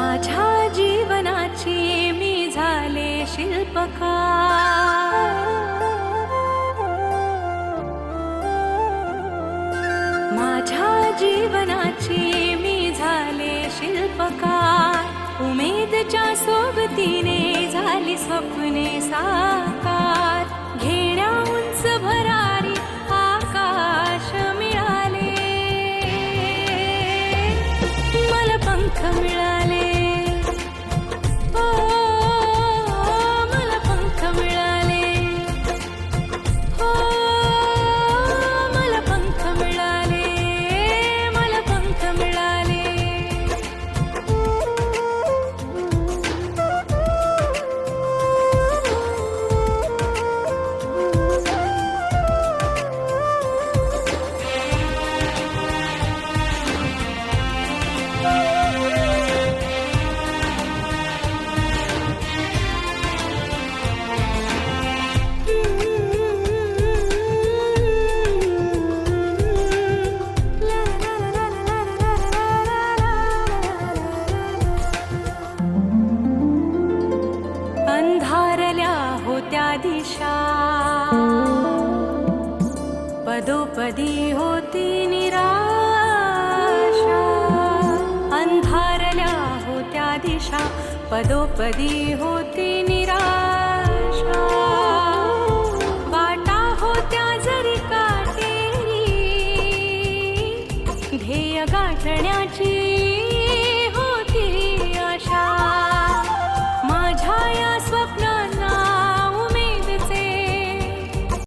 माझ्या जीवनाची मी झाले शिल्पकार. माझ्या जीवनाची मी झाले शिल्पकार. उमेदच्या सोबतीने झाली स्वप्ने साकार. घेण्या उंच भरारी आकाश मिळाले. मला पंख मिळाले. दिशा। पदोपदी होती निराशा। अंधारल्या होत्या दिशा। पदोपदी होती निराशा। वाटा होत्या जरी काटेरी। ध्येय गाठण्याची